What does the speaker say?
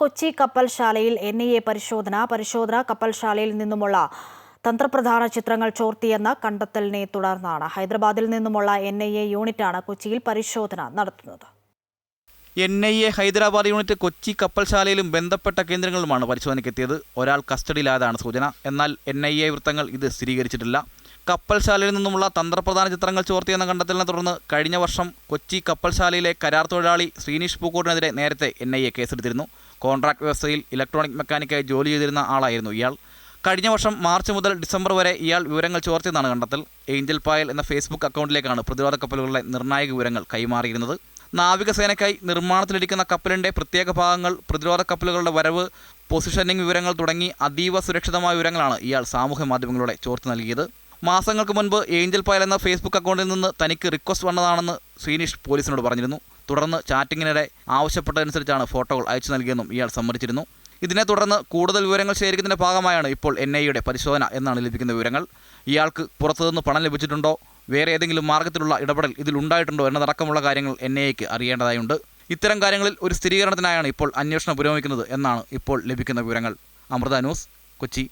കൊച്ചി കപ്പൽശാലയിൽ N I A പരിശോധന പരിശോധന കപ്പൽശാലയിൽ നിന്നുമുള്ള തന്ത്രപ്രധാന ചിത്രങ്ങൾ ചോർത്തിയെന്ന കണ്ടെത്തലിനെ തുടർന്നാണ്. ഹൈദരാബാദിൽ നിന്നുമുള്ള എൻ ഐ എ യൂണിറ്റാണ് കൊച്ചിയിൽ പരിശോധന നടത്തുന്നത്. N I A Hyderabad unit Kochi കപ്പൽശാലയിലും ബന്ധപ്പെട്ട കേന്ദ്രങ്ങളിലുമാണ് പരിശോധനയ്ക്കെത്തിയത്. ഒരാൾ കസ്റ്റഡിയിലായതാണ് സൂചന. എന്നാൽ എൻ ഐ എ വൃത്തങ്ങൾ ഇത് സ്ഥിരീകരിച്ചിട്ടില്ല. കപ്പൽശാലയിൽ നിന്നുമുള്ള തന്ത്രപ്രധാന ചിത്രങ്ങൾ ചോർത്തിയെന്ന കണ്ടെത്തലിനെ തുടർന്ന് കഴിഞ്ഞ വർഷം കൊച്ചി കപ്പൽശാലയിലെ കരാർ തൊഴിലാളി ശ്രീനീഷ് പൂക്കോടിനെതിരെ നേരത്തെ എൻ ഐ എ കേസെടുത്തിരുന്നു. കോൺട്രാക്ട് വ്യവസ്ഥയിൽ ഇലക്ട്രോണിക് മെക്കാനിക്കായി ജോലി ചെയ്തിരുന്ന ആളായിരുന്നു ഇയാൾ. കഴിഞ്ഞ വർഷം മാർച്ച് മുതൽ ഡിസംബർ വരെ ഇയാൾ വിവരങ്ങൾ ചോർത്തിയെന്നാണ് കണ്ടെത്തൽ. ഏഞ്ചൽ പായൽ എന്ന ഫേസ്ബുക്ക് അക്കൗണ്ടിലേക്കാണ് പ്രതിരോധ കപ്പലുകളുടെ നിർണായക വിവരങ്ങൾ കൈമാറിയിരുന്നത്. നാവികസേനയ്ക്കായി നിർമ്മാണത്തിലിരിക്കുന്ന കപ്പലിന്റെ പ്രത്യേക ഭാഗങ്ങൾ പ്രതിരോധ കപ്പലുകളുടെ വരവ് പൊസിഷനിംഗ് വിവരങ്ങൾ തുടങ്ങി അതീവ സുരക്ഷിതമായ വിവരങ്ങളാണ് ഇയാൾ സാമൂഹ്യ മാധ്യമങ്ങളിലൂടെ ചോർത്തി നൽകിയത്. മാസങ്ങൾക്ക് മുൻപ് ഏഞ്ചൽ പായൽ എന്ന ഫേസ്ബുക്ക് അക്കൗണ്ടിൽ നിന്ന് തനിക്ക് റിക്വസ്റ്റ് വന്നതാണെന്ന് സീനീഷ് പോലീസിനോട് പറഞ്ഞിരുന്നു. തുടർന്ന് ചാറ്റിങ്ങിനിടെ ആവശ്യപ്പെട്ടതനുസരിച്ചാണ് ഫോട്ടോകൾ അയച്ചു നൽകിയെന്നും ഇയാൾ സമ്മതിച്ചിരുന്നു. ഇതിനെ തുടർന്ന് കൂടുതൽ വിവരങ്ങൾ ശേഖരിക്കുന്നതിന്റെ ഭാഗമായാണ് ഇപ്പോൾ എൻ ഐയുടെ പരിശോധന എന്നാണ് ലഭിക്കുന്ന വിവരങ്ങൾ. ഇയാൾക്ക് പുറത്തുനിന്ന് പണം ലഭിച്ചിട്ടുണ്ടോ? വേറെ ഏതെങ്കിലും മാർഗത്തിലുള്ള ഇടപെടൽ ഇതിലുണ്ടായിട്ടുണ്ടോ എന്നതടക്കമുള്ള കാര്യങ്ങൾ എൻ ഐ അറിയേണ്ടതായുണ്ട്. ഇത്തരം കാര്യങ്ങളിൽ ഒരു സ്ഥിരീകരണത്തിനായാണ് ഇപ്പോൾ അന്വേഷണം പുരോഗമിക്കുന്നത് എന്നാണ് ഇപ്പോൾ ലഭിക്കുന്ന വിവരങ്ങൾ. അമൃത ന്യൂസ് കൊച്ചി.